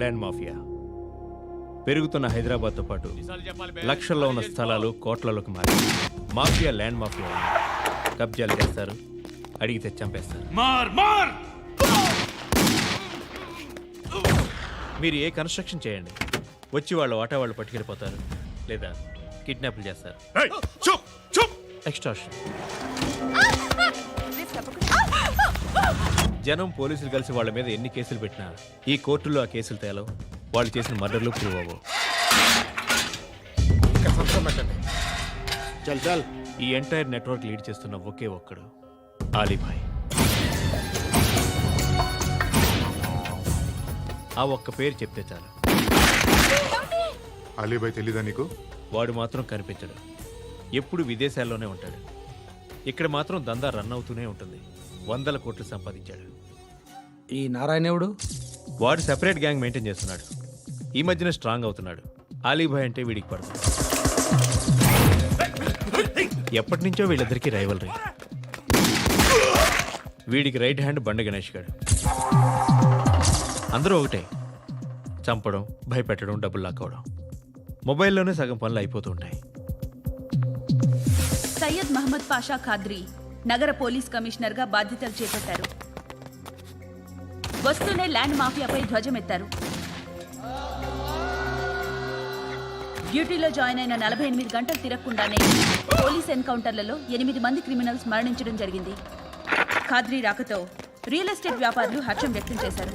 Land mafia పెరుగుతున్న హైదరాబాద్తో పాటు లక్షల్లో ఉన్న స్థలాలు కోట్లలోకి మారి మాఫియా ల్యాండ్ మాఫియా కబ్జాలు చేస్తారు అడిగితే చంపేస్తారు మీరు ఏ కన్స్ట్రక్షన్ చేయండి వచ్చి వాళ్ళు వాటా వాళ్ళు పట్టుకెళ్ళిపోతారు లేదా కిడ్నాప్లు చేస్తారు ఎక్స్ట్రాషన్ జనం పోలీసులు కలిసి వాళ్ళ మీద ఎన్ని కేసులు పెట్టినా ఈ కోర్టులో ఆ కేసులు తేలవు. వాళ్ళు చేసిన మర్డర్లు ప్రూవ్ అవ్వవు. చల్ చల్. ఈ ఎంటైర్ నెట్వర్క్ లీడ్ చేస్తున్న ఒకే ఒక్కడు ఆలీభాయ్. ఆ ఒక్క పేరు చెప్తే చాలు. అలీబాయ్ తెలీదా నీకు? వాడు మాత్రం కనిపించడు. ఎప్పుడు విదేశాల్లోనే ఉంటాడు. ఇక్కడ మాత్రం దందా రన్ అవుతూనే ఉంటుంది. వందల కోట్లు సంపాదించాడు. ఈ నారాయణవుడు? వాడు సెపరేట్ గ్యాంగ్ మెయింటైన్ చేస్తున్నాడు. ఈ మధ్యన స్ట్రాంగ్ అవుతున్నాడు. ఆలీభాయ్ అంటే వీడికి పడదు. ఎప్పటి నుంచో వీళ్ళిద్దరికి రైవలరీ. వీడికి రైట్ హ్యాండ్ బండ గణేష్ గాడు. అందరూ ఒకటే. చంపడం భయపెట్టడం డబ్బులు లాక్కోవడం. మొబైల్లోనే సగం పనులు అయిపోతూ ఉంటాయి. సయ్యద్ మహమ్మద్ పాషా ఖాద్రి నగర పోలీస్ కమిషనర్గా బాధ్యతలు చేపట్టారు. వస్తూనే ల్యాండ్ మాఫియాపై ధ్వజమెత్తారు. డ్యూటీలో జాయిన్ అయిన నలభై ఎనిమిది గంటలు తిరగకుండానే పోలీస్ ఎన్కౌంటర్లలో ఎనిమిది మంది క్రిమినల్స్ మరణించడం జరిగింది. ఖాద్రి రాకతో రియల్ ఎస్టేట్ వ్యాపారులు హర్షం వ్యక్తం చేశారు.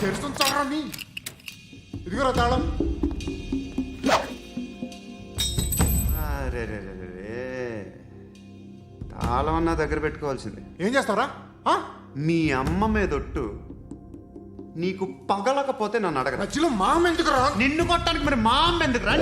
తెరుస్తుంది చావరా నీ ఇదిగోరా తాళం. అరే రే రే రే రే. తాళం అన్నా దగ్గర పెట్టుకోవాల్సింది. ఏం చేస్తావరా? ఆ? మీ అమ్మ మీదొట్టు నీకు పగలకపోతే నన్ను అడగరా. మధ్యలో రా నిన్ను కొట్టడానికి మరి మా అమ్మ ఎందుకు రా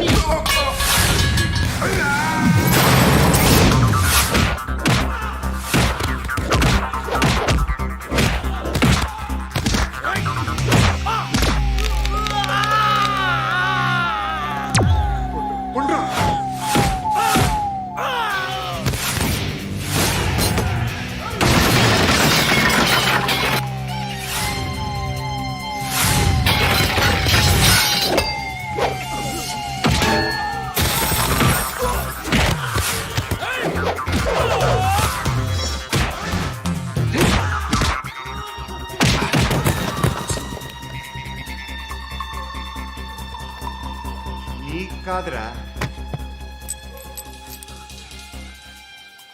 నీకు కాదురా.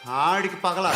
ఆడికి పగల.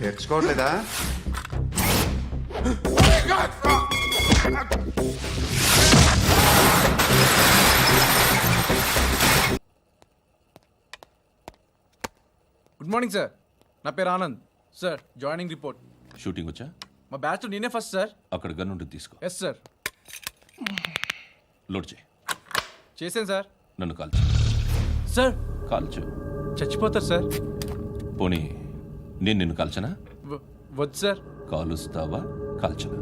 తెరుచుకోవట్లేదా గుడ్ మార్నింగ్ సార్ నా పేరు Anand. Sir joining report shooting వచ్చా? మా బ్యాచ్ నేనే ఫస్ట్ సార్ అక్కడ గన్ ఉంటుంది తీసుకో. ఎస్ సార్ లోడ్ చేయి. చేశాను సార్ నన్ను కాల్చు. సార్ కాల్చు. చచ్చిపోతారు సార్ పోనీ నేను నిన్ను కాల్చనా? వద్దు సార్. కాలుస్తావా? కాల్చనా?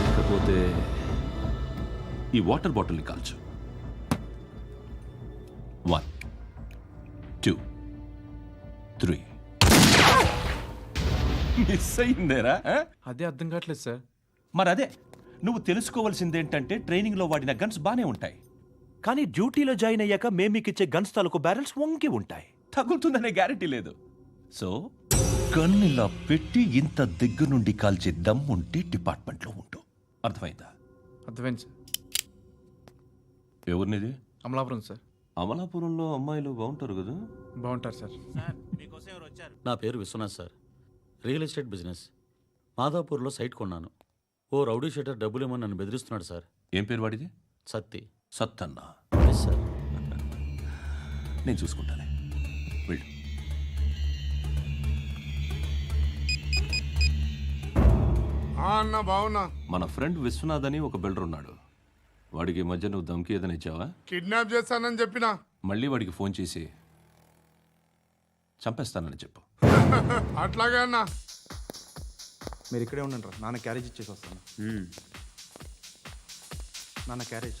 లేకపోతే ఈ వాటర్ బాటిల్ని కాల్చు. One two three. మిస్ అయిందేరా? అదే అర్థం కావట్లేదు సార్. మరి అదే నువ్వు తెలుసుకోవాల్సిందేంటంటే ట్రైనింగ్లో వాడిన గన్స్ బానే ఉంటాయి. కానీ డ్యూటీలో జాయిన్ అయ్యాక మేము మీకు ఇచ్చే గన్స్ తాలూకు బ్యారెల్స్ వంగి ఉంటాయి. తగులుతుందనే గ్యారెంటీ లేదు. సో గన్ ఇలా పెట్టి ఇంత దగ్గర నుండి కాల్చే దమ్ ఉంటే డిపార్ట్మెంట్లో ఉంటూ అర్థమైందా? అర్థమైంది సార్. ఎవరినిది? అమలాపురం సార్. అమలాపురంలో అమ్మాయిలు బాగుంటారు కదా? బాగుంటారు సార్. నా పేరు Vishwanath sir. Real estate business. మాదాపూర్లో site కొన్నాను. ఓ రౌడీ షీటర్ డబ్బులు ఇవ్వమని నన్ను బెదిరిస్తున్నాడు సార్. ఏం పేరు వాడిది? సత్తి. సత్తన్నా. సార్ నేను చూసుకుంటానే. వెళ్ళు. ఆ అన్న బావున్నా. మన ఫ్రెండ్ విశ్వనాథ్ అని ఒక బిల్డర్ ఉన్నాడు. వాడికి ఈ మధ్య నువ్వు దమ్కి ఏదైనా ఇచ్చావా? కిడ్నాప్ చేస్తానని చెప్పిన. మళ్ళీ వాడికి ఫోన్ చేసి చంపేస్తానని చెప్పు. అట్లాగే అన్న. మీరు ఇక్కడే ఉండండి రా. నాన్న క్యారేజ్ ఇచ్చేసి వస్తాను. నాన్న క్యారేజ్.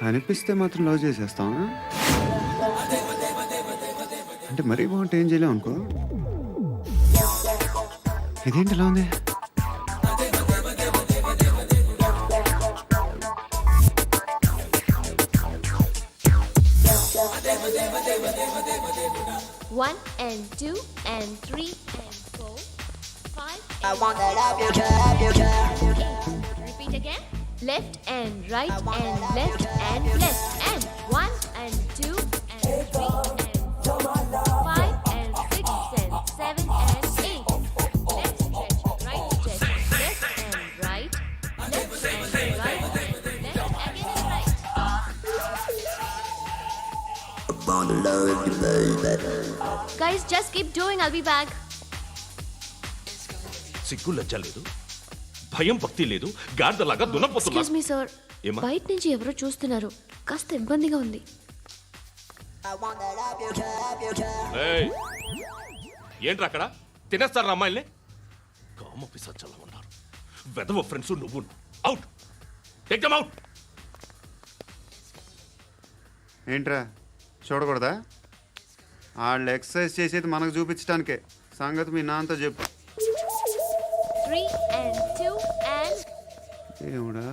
కనిపిస్తే మాత్రం లవ్ చేసేస్తావా అంటే మరీ బాగుంటే ఏం చేయలేం అనుకో ఇదేంటి ఇలా ఉంది One and two and three and four, five. I Repeat again. Left and right and left and left and one and two and three and four, five and six and seven and eight. Left stretch, right stretch, left and right, left and right, left again and right. Guys, just keep doing. I'll be back. సిగ్గు లజ్జ లేదు భయం భక్తి లేదు. గాడిదలాగా excuse me sir? బయట నుంచి ఎవరో చూస్తున్నారు. కాస్త ఇబ్బందిగా ఉంది. ఏయ్! ఏంట్రా అక్కడ? తినేస్తారా అమ్మాయిల్ని? కామ పిసచ్చలా ఉన్నారు. వెదవ ఫ్రెండ్స్ నువ్వు. అవుట్ టేక్ దమ్ అవుట్ ఏంట్రా? చూడకూడదా? వాళ్ళు ఎక్సర్సైజ్ చేసేది మనకు చూపించడానికే సంగతి మీ నాన్నతో చెప్పు. త్రీ అండ్ టూ అండ్ దేవుడా